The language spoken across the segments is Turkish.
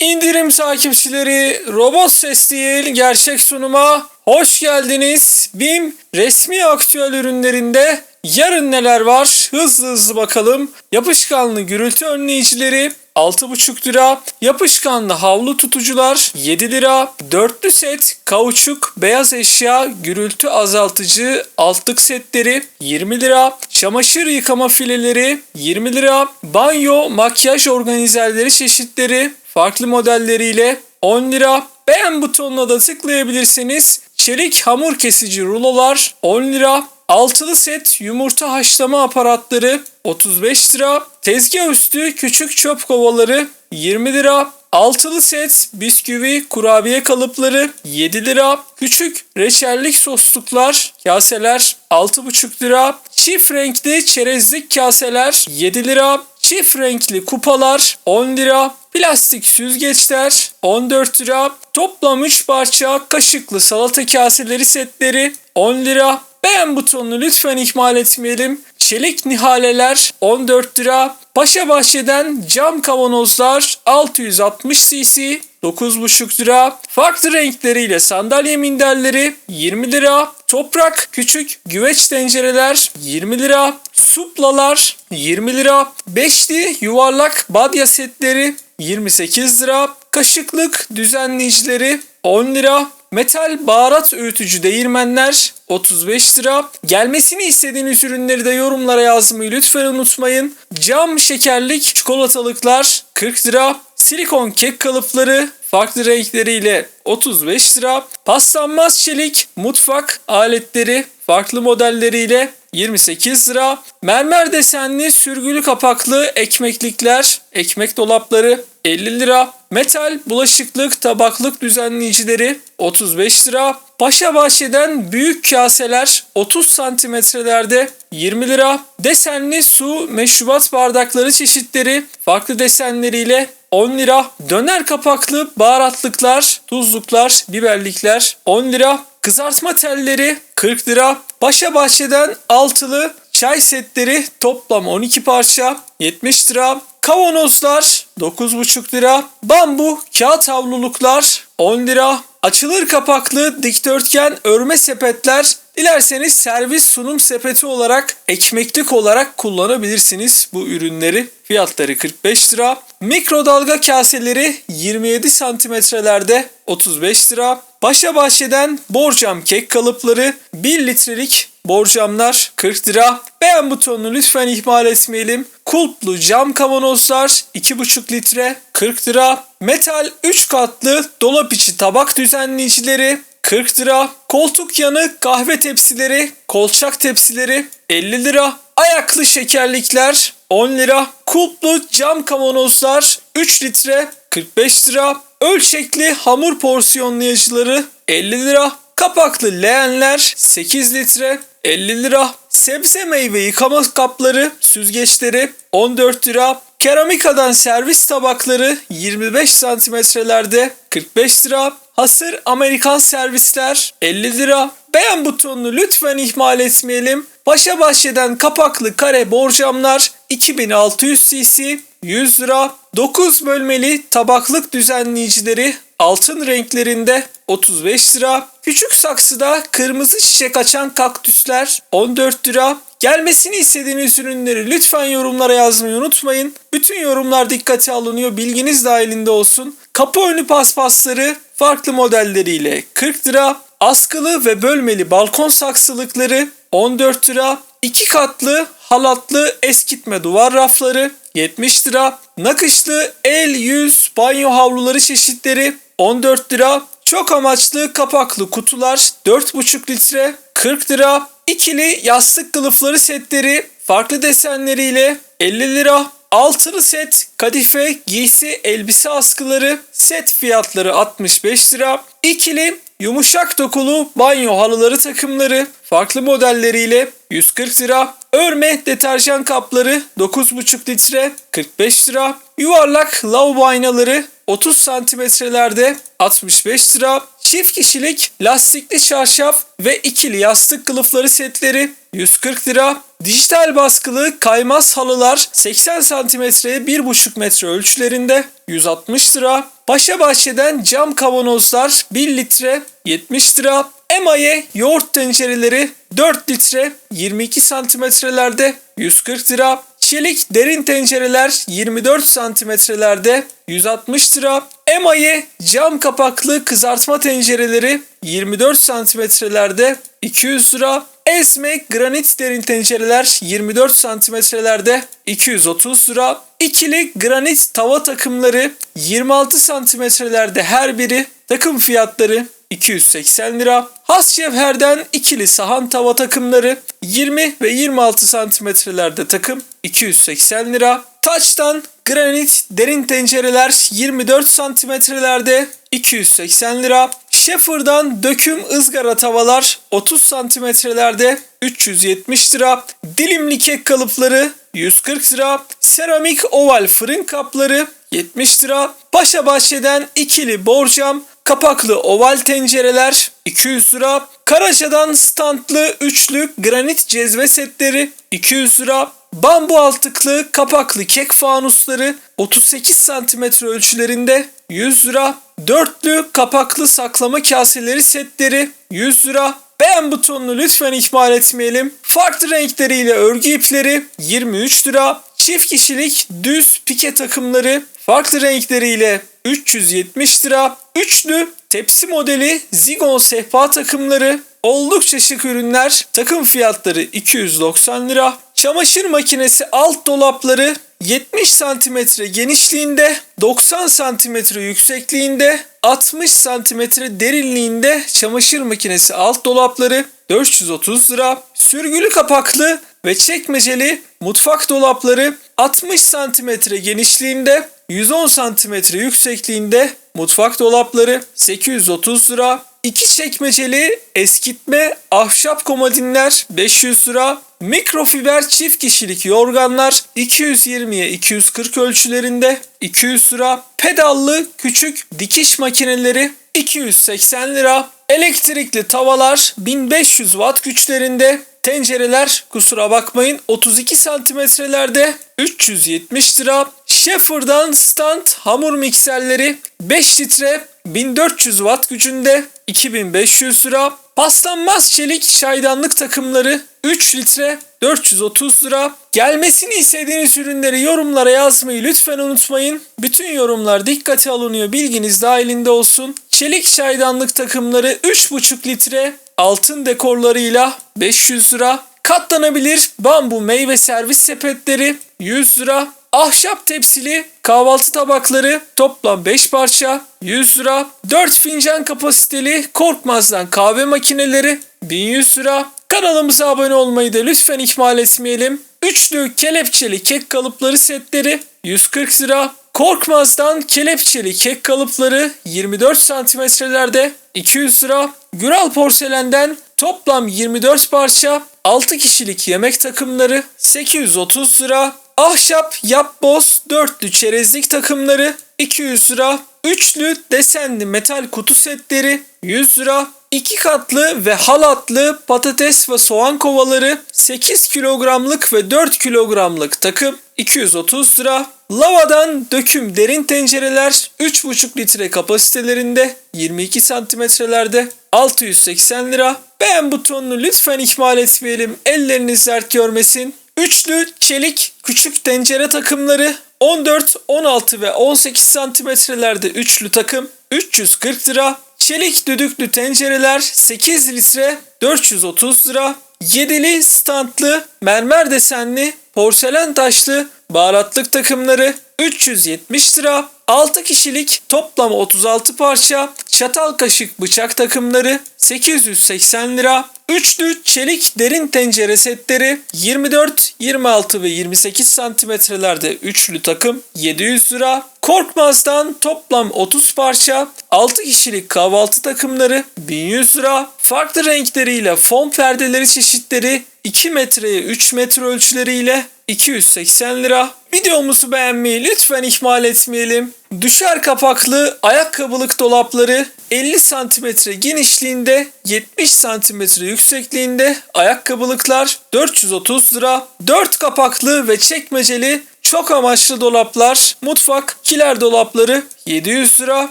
İndirim takipçileri Robot Ses değil gerçek sunuma hoş geldiniz. BİM resmi aktüel ürünlerinde yarın neler var hızlı hızlı bakalım. Yapışkanlı gürültü önleyicileri 6,5 lira, yapışkanlı havlu tutucular 7 lira, dörtlü set kauçuk beyaz eşya gürültü azaltıcı altlık setleri 20 lira, çamaşır yıkama fileleri 20 lira, banyo makyaj organizerleri çeşitleri farklı modelleriyle 10 lira. Beğen butonuna da tıklayabilirsiniz. Çelik hamur kesici rulolar 10 lira. Altılı set yumurta haşlama aparatları 35 lira. Tezgah üstü küçük çöp kovaları 20 lira. Altılı set bisküvi kurabiye kalıpları 7 lira. Küçük reçellik sosluklar kaseler 6,5 lira. Çift renkli çerezlik kaseler 7 lira. Çift renkli kupalar 10 lira. Plastik süzgeçler 14 lira. Toplam 3 parça kaşıklı salata kaseleri setleri 10 lira. Beğen butonunu lütfen ihmal etmeyelim. Çelik nihaleler 14 lira. Paşa Bahçe'den cam kavanozlar 660 cc 9,5 lira. Farklı renkleriyle sandalye minderleri 20 lira. Toprak küçük güveç tencereler 20 lira. Suplalar 20 lira. Beşli yuvarlak badya setleri 28 lira. Kaşıklık düzenleyicileri 10 lira. Metal baharat öğütücü değirmenler 35 lira. Gelmesini istediğiniz ürünleri de yorumlara yazmayı lütfen unutmayın. Cam şekerlik çikolatalıklar 40 lira. Silikon kek kalıpları farklı renkleriyle 35 lira. Paslanmaz çelik mutfak aletleri farklı modelleriyle 28 lira. Mermer desenli sürgülü kapaklı ekmeklikler, ekmek dolapları 50 lira. Metal bulaşıklık tabaklık düzenleyicileri 35 lira. Paşa Bahçe'den büyük kaseler 30 santimetrelerde 20 lira. Desenli su meşrubat bardakları çeşitleri farklı desenleriyle 10 lira. Döner kapaklı baharatlıklar, tuzluklar, biberlikler 10 lira. Kızartma telleri 40 lira. Paşa Bahçe'den altılı çay setleri toplam 12 parça 70 lira. Kavanozlar 9,5 lira. Bambu kağıt havluluklar 10 lira. Açılır kapaklı dikdörtgen örme sepetler dilerseniz servis sunum sepeti olarak ekmeklik olarak kullanabilirsiniz bu ürünleri. Fiyatları 45 lira. Mikrodalga kaseleri 27 santimetrelerde 35 lira. Paşa Bahçe'den borcam kek kalıpları 1 litrelik borcamlar 40 lira. Beğen butonunu lütfen ihmal etmeyelim. Kulplu cam kavanozlar 2,5 litre 40 lira. Metal 3 katlı dolap içi tabak düzenleyicileri 40 lira. Koltuk yanı kahve tepsileri, kolçak tepsileri 50 lira. Ayaklı şekerlikler 10 lira. Kulplu cam kavanozlar 3 litre 45 lira. Ölçekli hamur porsiyonlayıcıları 50 lira. Kapaklı leğenler 8 litre 50 lira. Sebze meyve yıkama kapları, süzgeçleri 14 lira. Keramikadan servis tabakları 25 santimetrelerde 45 lira. Hasır Amerikan servisler 50 lira. Beğen butonunu lütfen ihmal etmeyelim. Paşa Bahçe'den kapaklı kare borcamlar 2600 cc 100 lira. 9 bölmeli tabaklık düzenleyicileri altın renklerinde 35 lira. Küçük saksıda kırmızı çiçek açan kaktüsler 14 lira. Gelmesini istediğiniz ürünleri lütfen yorumlara yazmayı unutmayın. Bütün yorumlar dikkate alınıyor. Bilginiz dahilinde olsun. Kapı önü paspasları farklı modelleriyle 40 lira. Askılı ve bölmeli balkon saksılıkları 14 lira. 2 katlı halatlı eskitme duvar rafları 70 lira. Nakışlı el yüz banyo havluları çeşitleri 14 lira. Çok amaçlı kapaklı kutular 4,5 litre 40 lira. İkili yastık kılıfları setleri farklı desenleriyle 50 lira. Altılı set kadife giysi elbise askıları set fiyatları 65 lira. İkili yumuşak dokulu banyo halıları takımları farklı modelleriyle 140 lira. Örme deterjan kapları 9,5 litre 45 lira. Yuvarlak lavabo aynaları 30 santimetrelerde 65 lira. Çift kişilik lastikli çarşaf ve ikili yastık kılıfları setleri 140 lira. Dijital baskılı kaymaz halılar 80 santimetreye 1,5 metre ölçülerinde 160 lira. Paşa Bahçe'den cam kavanozlar 1 litre 70 lira. Emaye yoğurt tencereleri 4 litre 22 santimetrelerde 140 lira. Çelik derin tencereler 24 santimetrelerde 160 lira. Emaye cam kapaklı kızartma tencereleri 24 santimetrelerde 200 lira. Esme granit derin tencereler 24 santimetrelerde 230 lira. İkili granit tava takımları 26 santimetrelerde her biri takım fiyatları 280 lira. Has cevherden ikili sahan tava takımları 20 ve 26 santimetrelerde takım 280 lira. Taç'tan granit derin tencereler 24 santimetrelerde 280 lira. Schaefer'dan döküm ızgara tavalar 30 santimetrelerde 370 lira. Dilimli kek kalıpları 140 lira. Seramik oval fırın kapları 70 lira. Paşa Bahçe'den ikili borcam kapaklı oval tencereler 200 lira. Karaca'dan standlı üçlü granit cezve setleri 200 lira. Bambu altıklı kapaklı kek fanusları 38 santimetre ölçülerinde 100 lira. Dörtlü kapaklı saklama kaseleri setleri 100 lira. Beğen butonunu lütfen ihmal etmeyelim. Farklı renkleriyle örgü ipleri 23 lira. Çift kişilik düz pike takımları farklı renkleriyle 370 lira. Üçlü tepsi modeli zigon sehpa takımları oldukça şık ürünler. Takım fiyatları 290 lira. Çamaşır makinesi alt dolapları 70 santimetre genişliğinde, 90 santimetre yüksekliğinde, 60 santimetre derinliğinde çamaşır makinesi alt dolapları 430 lira. Sürgülü kapaklı ve çekmeceli mutfak dolapları 60 santimetre genişliğinde, 110 santimetre yüksekliğinde mutfak dolapları 830 lira. İki çekmeceli eskitme ahşap komodinler 500 lira. Mikrofiber çift kişilik yorganlar 220'ye 240 ölçülerinde 200 lira. Pedallı küçük dikiş makineleri 280 lira. Elektrikli tavalar 1500 watt güçlerinde Tencereler kusura bakmayın 32 santimetrelerde 370 lira. Schaefer'dan stand hamur mikserleri 5 litre 1400 watt gücünde 2500 lira. Paslanmaz çelik çaydanlık takımları 3 litre 430 lira. Gelmesini istediğiniz ürünleri yorumlara yazmayı lütfen unutmayın. Bütün yorumlar dikkate alınıyor bilginiz dahilinde olsun. Çelik çaydanlık takımları 3,5 litre altın dekorlarıyla 500 lira. Katlanabilir bambu meyve servis sepetleri 100 lira. Ahşap tepsili kahvaltı tabakları toplam 5 parça 100 lira. 4 fincan kapasiteli korkmazdan kahve makineleri 1100 lira. Kanalımıza abone olmayı da lütfen ihmal etmeyelim. Üçlü kelepçeli kek kalıpları setleri 140 lira. Korkmaz'dan kelepçeli kek kalıpları 24 santimetrelerde 200 lira. Güral porselenden toplam 24 parça 6 kişilik yemek takımları 830 lira. Ahşap yapboz dörtlü çerezlik takımları 200 lira. Üçlü desenli metal kutu setleri 100 lira. 2 katlı ve halatlı patates ve soğan kovaları 8 kilogramlık ve 4 kilogramlık takım 230 lira. Lavadan döküm derin tencereler 3,5 litre kapasitelerinde 22 santimetrelerde 680 lira. Beğen butonunu lütfen ihmal etmeyelim. Elleriniz dert görmesin. Üçlü çelik küçük tencere takımları 14, 16 ve 18 santimetrelerde üçlü takım 340 lira. Çelik düdüklü tencereler 8 litre 430 lira. Yedili standlı mermer desenli porselen taşlı baharatlık takımları 370 lira. 6 kişilik toplam 36 parça çatal kaşık bıçak takımları 880 lira. Üçlü çelik derin tencere setleri 24, 26 ve 28 santimetrelerde üçlü takım 700 lira. Korkmaz'dan toplam 30 parça 6 kişilik kahvaltı takımları 1100 lira. Farklı renkleriyle fon perdeleri çeşitleri 2 metreye 3 metre ölçüleriyle 280 lira. Videomuzu beğenmeyi lütfen ihmal etmeyelim. Düşer kapaklı ayakkabılık dolapları 50 santimetre genişliğinde 70 santimetre yüksekliğinde ayakkabılıklar 430 lira. 4 kapaklı ve çekmeceli çok amaçlı dolaplar, mutfak kiler dolapları 700 lira.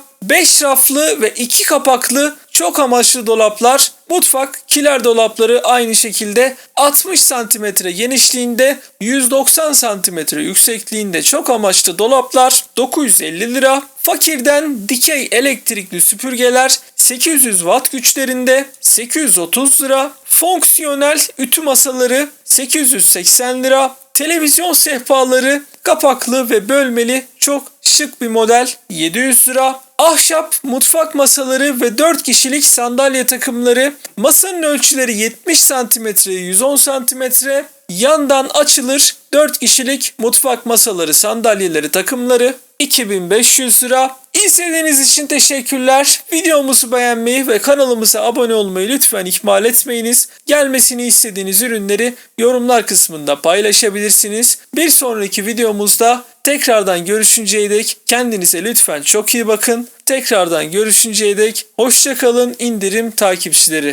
5 raflı ve 2 kapaklı çok amaçlı dolaplar, mutfak kiler dolapları aynı şekilde 60 santimetre genişliğinde, 190 santimetre yüksekliğinde çok amaçlı dolaplar 950 lira. Fakirden dikey elektrikli süpürgeler 800 watt güçlerinde 830 lira. Fonksiyonel ütü masaları 880 lira. Televizyon sehpaları kapaklı ve bölmeli çok şık bir model 700 lira. Ahşap mutfak masaları ve 4 kişilik sandalye takımları. Masanın ölçüleri 70 cm 110 cm. Yandan açılır 4 kişilik mutfak masaları, sandalyeleri, takımları 2500 lira. İzlediğiniz için teşekkürler. Videomuzu beğenmeyi ve kanalımıza abone olmayı lütfen ihmal etmeyiniz. Gelmesini istediğiniz ürünleri yorumlar kısmında paylaşabilirsiniz. Bir sonraki videomuzda tekrardan görüşünceye dek kendinize lütfen çok iyi bakın. Tekrardan görüşünceye dek hoşçakalın indirim takipçileri.